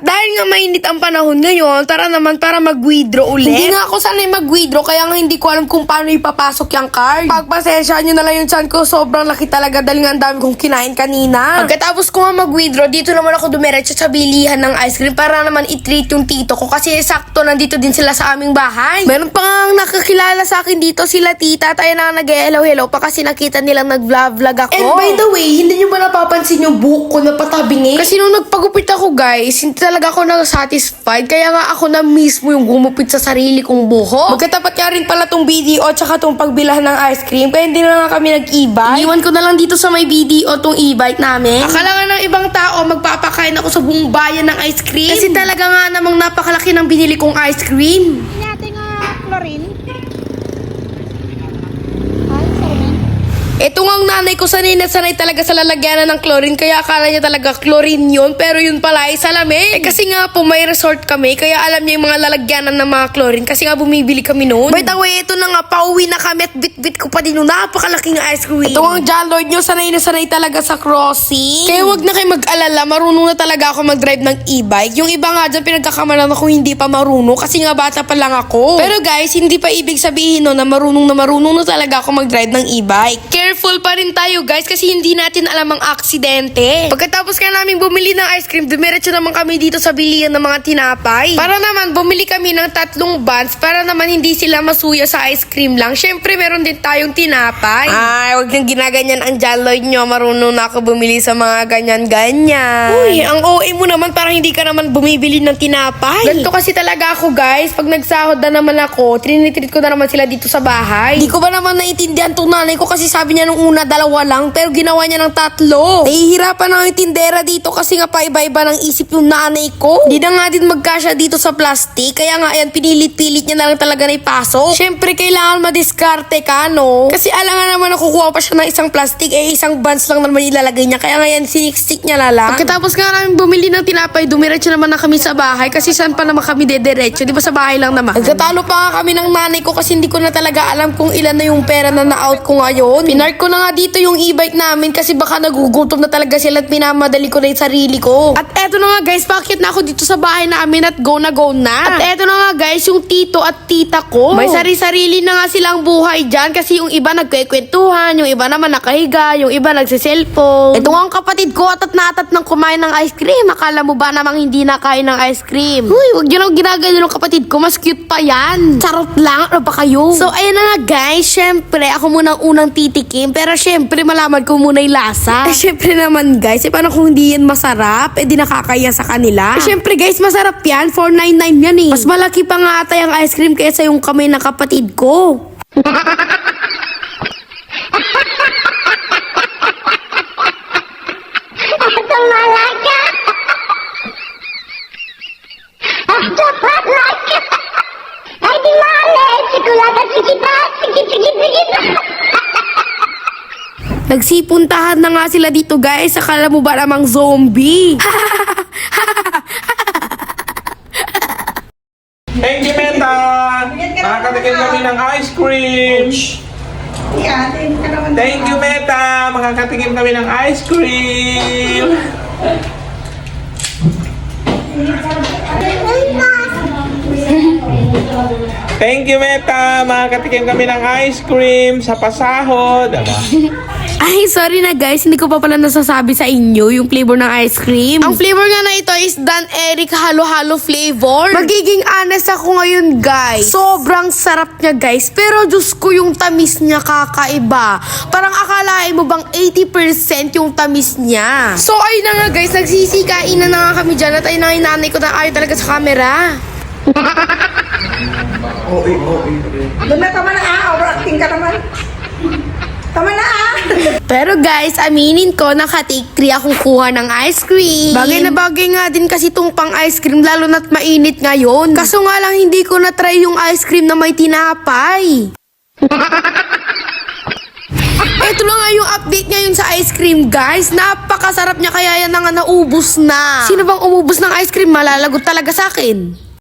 At dahil nga mainit ang panahon ngayon, tara naman para mag-withdraw ulit. Hindi nga ako sanay mag-withdraw, kaya nga hindi ko alam kung paano ipapasok yung card. Pagpasensya nyo na lang yung chan ko, sobrang laki talaga dahil nga ang dami kong kinain kanina. Pagkatapos ko nga mag-withdraw, dito naman ako dumiretso sa bilihan ng ice cream para naman i-treat yung tito ko kasi sakto nandito din sila sa aming bahay. Meron pa nga nakakilala sa akin dito sila tita, tayo na nag-hello-hello pa kasi nakita nilang nag-vlog-vlog ako. And by the way, hindi nyo ba napapansin yung buhok ko na patabingi? Kasi nung nagpagupit ako guys, hindi talaga ako na-satisfied. Kaya nga ako na mismo yung gumupit sa sarili kong buhok. Magkatapat nga rin pala tong BDO at saka tong pagbilahan ng ice cream. Kaya hindi na nga kami nag-e-bike. Iniwan ko na lang dito sa may BDO tong e-bike namin. Akala nga ng ibang tao, magpapakain ako sa buong bayan ng ice cream. Kasi talaga nga namang napakalaki ng binili kong ice cream. natin nga chlorine. Ay, sorry. Ito nga ang nanay ko sanay na sanay talaga sa lalagyanan ng chlorine kaya akala niya talaga chlorine yun pero yun pala ay salamin. Eh kasi nga po may resort kami kaya alam niya yung mga lalagyanan ng mga chlorine kasi nga bumibili kami noon. By the way, ito na nga pauwi na kami at bit-bit ko pa din yung napakalaking ice cream. Ito ang John Lord nyo sanay na sanay talaga sa crossing. Kaya wag na kayo mag-alala, marunong na talaga ako mag-drive ng e-bike. Yung iba nga dyan pinagkakamalan ako hindi pa marunong kasi nga bata pa lang ako. Pero guys, hindi pa ibig sabihin no na marunong na marunong na talaga ako mag-drive ng e-bike. Careful pa rin tayo guys kasi hindi natin alam ang aksidente. Pagkatapos ka namin bumili ng ice cream, dumiretso naman kami dito sa bilihan ng mga tinapay. Para naman bumili kami ng tatlong buns para naman hindi sila masuya sa ice cream lang. Syempre meron din tayong tinapay. Ay, wag nang ginaganyan ang jaloy nyo. Marunong na ako bumili sa mga ganyan-ganyan. Uy, ang OA mo naman parang hindi ka naman bumibili ng tinapay. Ganito kasi talaga ako guys. Pag nagsahod na naman ako, trinitreat ko na naman sila dito sa bahay. Hindi ko ba naman naiintindihan tong nanay ko kasi sabi niya nung una dalawa lang pero ginawa niya ng tatlo. Nahihirapan na ang tindera dito kasi nga paiba-iba ng isip yung nanay ko. Hindi na nga din magkasya dito sa plastic kaya nga ayan pinilit-pilit niya na lang talaga na ipasok. Syempre kailangan madiskarte ka no? Kasi alam nga naman nakukuha pa siya ng isang plastic eh isang buns lang naman ilalagay niya kaya nga yan siniksik niya na lang. Pagkatapos nga namin bumili ng tinapay dumiretso naman na kami sa bahay kasi saan pa naman kami dediretso di ba sa bahay lang naman. Nagkatalo pa nga kami ng nanay ko kasi hindi ko na talaga alam kung ilan na yung pera na na-out ko ngayon. Pinark ko na nga dito yung e-bike namin kasi baka nagugutom na talaga sila at minamadali ko na yung sarili ko. At eto na nga guys, bakit na ako dito sa bahay namin at go na go na. At eto na nga guys, yung tito at tita ko. May sari-sarili na nga silang buhay dyan kasi yung iba nagkwekwentuhan, yung iba naman nakahiga, yung iba nagsiselfone. Ito nga ang kapatid ko atat na atat ng kumain ng ice cream. Akala mo ba namang hindi nakain ng ice cream? Uy, wag yun ang ginagawa ng kapatid ko. Mas cute pa yan. Charot lang. Ano ba kayo? So, ayun na nga guys. Syempre, ako muna ang unang titikim. Pero syempre, malaman ko muna yung lasa. Eh, syempre naman guys. Eh, paano kung hindi yan masarap? Eh, di nakakaya sa kanila. Eh, syempre guys, masarap yan. 499 yan eh. Mas malaki pa nga ata yung ice cream kaysa yung kamay ng kapatid ko. Malaga! Dapat like! Ay, di mali! Nagsipuntahan na nga sila dito guys. Akala mo ba namang zombie? Thank you, Meta! Makakatikim kami ng ice cream! Thank you, Meta! Makakatikim kami ng ice cream! Thank you, Meta! Makakatikim kami ng ice cream sa pasahod. Aba. Ay, sorry na guys. Hindi ko pa pala nasasabi sa inyo yung flavor ng ice cream. Ang flavor nga na ito is Dan Eric Halo-Halo flavor. Magiging honest ako ngayon guys. Sobrang sarap niya guys. Pero Diyos ko yung tamis niya kakaiba. Parang akalain mo bang 80% yung tamis niya. So ayun na nga guys. Nagsisikain na na nga kami dyan. At ayun na nga yung nanay ko na ayaw talaga sa camera. Doon na tama na ah, overacting ka naman. Tama na ah. Pero guys, aminin ko, naka-take 3 akong kuha ng ice cream. Bagay na bagay nga din kasi itong pang ice cream, lalo na't mainit ngayon. Kaso nga lang, hindi ko na-try yung ice cream na may tinapay. Ito na nga yung update ngayon sa ice cream, guys. Napakasarap niya kaya yan na nga naubos na. Sino bang umubos ng ice cream? Malalagot talaga sa akin.